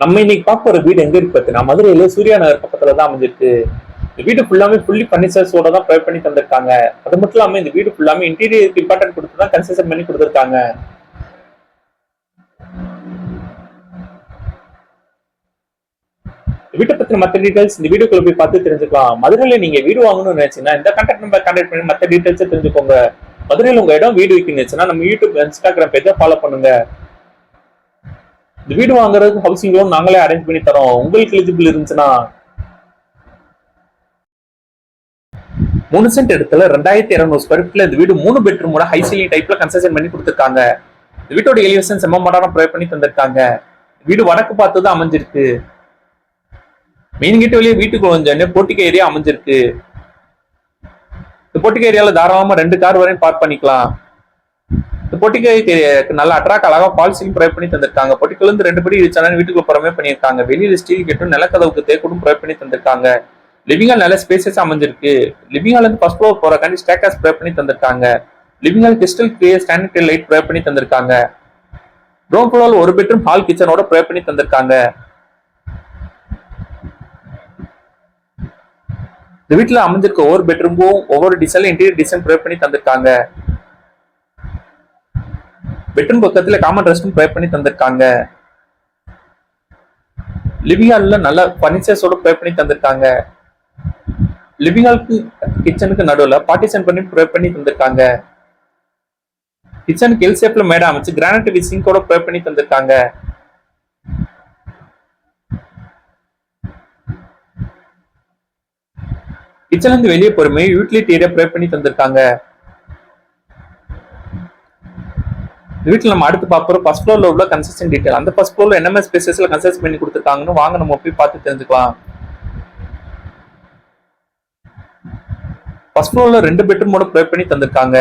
நம்ம இன்னைக்கு பார்க்க ஒரு வீடு எங்க இருக்கு பார்த்தீங்கன்னா மதுரையில சூர்யா நகர் பக்கத்துல தான் அமைஞ்சிருக்கு. இந்த வீடு ஃபுல்லாமே ஃபுல்லி ஃபர்னிச்சர்ஸோட தான் ப்ரொவைட் பண்ணி தந்திருக்காங்க. அது மட்டும் இல்லாம இந்த வீடு ஃபுல்லாமே இன்டீரியருக்கு இம்பார்ட்டன்ட் கொடுத்து தான் கன்செஷன் பண்ணி கொடுத்துருக்காங்க. வீட்டை பத்தின மற்ற டீடைல்ஸ் இந்த வீடியோக்குள்ள போய் பார்த்து தெரிஞ்சுக்கலாம். மதுரையில நீங்க வீடு வாங்கணும்னு நினைச்சீங்கன்னா இந்த கான்டாக்ட் நம்பர் கான்டாக்ட் பண்ணி மற்ற டீடைல்ஸ் தெரிஞ்சுக்கோங்க. மதுரையில் உங்க இடம் வீடு விற்கணுச்சுன்னா நம்ம யூடியூப் இன்ஸ்டாகிராம் பேஜை ஃபாலோ பண்ணுங்க. இந்த வீடு வாங்குறதுக்கு ஹவுசிங் லோன் நாங்களே அரேஞ்ச் பண்ணி தரோம். உங்களுக்கு எலிஜிபிள் இருந்துச்சுன்னா மூணு சென்ட் இடத்துல ரெண்டாயிரத்தி இருநூறு ஸ்கொயர் ஃபீட்ல இந்த வீடு மூணு பெட்ரூமோட ஹை சீலிங் டைப்ல கன்ஸ்ட்ரக்ஷன் பண்ணி கொடுத்துருக்காங்க. இந்த வீட்டோட எலிவேஷன் செம்ம மாடான ப்ரொவைட் பண்ணி தந்திருக்காங்க. வீடு வடக்கு பார்த்து தான் அமைஞ்சிருக்கு. மெயின் கேட் வழியே வீட்டுக்கு கொஞ்சம் போட்டிக்கு ஏரியா அமைஞ்சிருக்கு. இந்த போட்டிக்கு ஏரியால தாராளமா ரெண்டு கார் வரையும் பார்க் பண்ணிக்கலாம். இந்த பொட்டிக்கு நல்லா நல்ல அழகாக அழகா பால் ப்ரொவைட் பண்ணி தந்திருக்காங்க. பொட்டிக்கல இருந்து ரெண்டு படி இடிச்சாலும் வீட்டுக்குள்ள புறமே பண்ணியிருக்காங்க. வெளியில ஸ்டீல் கேட்டும் நிலக்கதவுக்கு தேக்கூடும் ப்ரொவைட் பண்ணி தந்திருக்காங்க. லிவிங் ஹால் நல்ல ஸ்பேசஸ் அமைஞ்சிருக்கு. லிவிங் ஹால் இருந்து ஃபர்ஸ்ட் ஃப்ளோர் போறக்காண்டி ஸ்டேக்கர்ஸ் ப்ரொவைட் பண்ணி தந்திருக்காங்க. Living hall crystal clear standard light provide பண்ணி தந்திருக்காங்க. க்ரௌண்ட் ஃப்ளோர் ஒரு பெட்ரூம் ஹால் கிச்சனோட ப்ரொவைட் பண்ணி தந்திருக்காங்க. இந்த வீட்டில் அமைஞ்சிருக்க ஒவ்வொரு பெட்ரூமும் ஒவ்வொரு டிசைன்ல இன்டீரியர் டிசைன் ப்ரொவைட் பண்ணி தந்திருக்காங்க. பெட்ரூம் பக்கத்துல காமன் ரெஸ்டும் ப்ரே பண்ணி தந்திருக்காங்க. லிவிங் ஹால்ல நல்ல ஃபர்னிச்சர்ஸோட ப்ரே பண்ணி தந்திருக்காங்க. லிவிங் ஹாலுக்கு கிச்சனுக்கு நடுவில் பார்ட்டிஷன் பண்ணி ப்ரே பண்ணி தந்திருக்காங்க. கிச்சனுக்கு எல் ஷேப்ல மேடம் அமைச்சு கிரானைட் வித் கூட ப்ரே பண்ணி தந்திருக்காங்க. கிச்சன்ல இருந்து வெளியே பொறுமை யூட்டிலிட்டி ஏரியா ப்ரே பண்ணி தந்திருக்காங்க இந்த வீட்டில் நம்ம அடுத்து பார்க்குறோம் ஃபர்ஸ்ட் ஃப்ளோரில் உள்ள கன்ஸ்ட்ரக்ஷன் டீட்டெயில் அந்த ஃபர்ஸ்ட் ஃப்ளோரில் என்னென்ன ஸ்பேசஸில் கன்ஸ்ட்ரக்ட் பண்ணி கொடுத்துருக்காங்கன்னு வாங்க நம்ம போய் பார்த்து தெரிஞ்சுக்கலாம். ஃபர்ஸ்ட் ஃப்ளோரில் ரெண்டு பெட்ரூமோட ப்ரே பண்ணி தந்திருக்காங்க.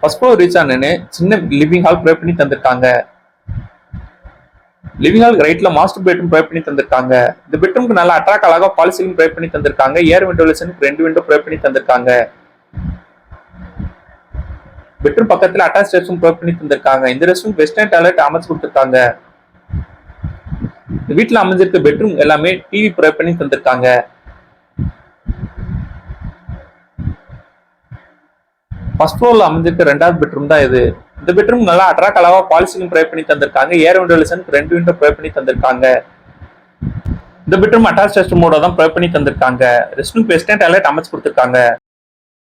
ஃபர்ஸ்ட் ஃப்ளோர் ரீச் ஆனேன்னு சின்ன லிவிங் ஹால் ப்ரே பண்ணி தந்திருக்காங்க. லிவிங் ஹால் ரைட்ல மாஸ்டர் பெட்ரூம் ப்ரே பண்ணி தந்திருக்காங்க. இந்த பெட்ரூம்க்கு நல்லா அட்ராக்ட் அழகாக ஃபால் ப்ரே பண்ணி தந்திருக்காங்க. ஏர் வென்டிலேஷனுக்கு ரெண்டு விண்டோ ப்ரே பண்ணி தந்திருக்காங்க. பெட்ரூம் பக்கத்துல அட்டாச் ரெஸ்ட் ப்ரொவைட் பண்ணி தந்திருக்காங்க இந்த ரெஸ்ட் வெஸ்டர்ன் டாய்லெட் அமைச்சு கொடுத்துருக்காங்க. இந்த வீட்டுல அமைஞ்சிருக்க பெட்ரூம் எல்லாமே டிவி ப்ரொவைட் பண்ணி தந்திருக்காங்க ஃபர்ஸ்ட் ஃப்ளோர்ல அமைஞ்சிருக்க ரெண்டாவது பெட்ரூம் தான் இது. இந்த பெட்ரூம் நல்லா அட்ராக் அளவா பாலிசிங் ப்ரொவைட் பண்ணி தந்திருக்காங்க. ஏர் வென்டிலேஷனுக்கு ரெண்டு விண்டோ ப்ரொவைட் பண்ணி தந்திருக்காங்க. இந்த பெட்ரூம் அட்டாச் ரெஸ்ட் ரூமோட தான் ப்ரொவைட் பண்ணி தந்திருக்காங்க. ரெஸ்ட் ரூம் வெஸ்டர்ன் டாய்லெட் அமைச்சு கொடுத்துருக்காங்க.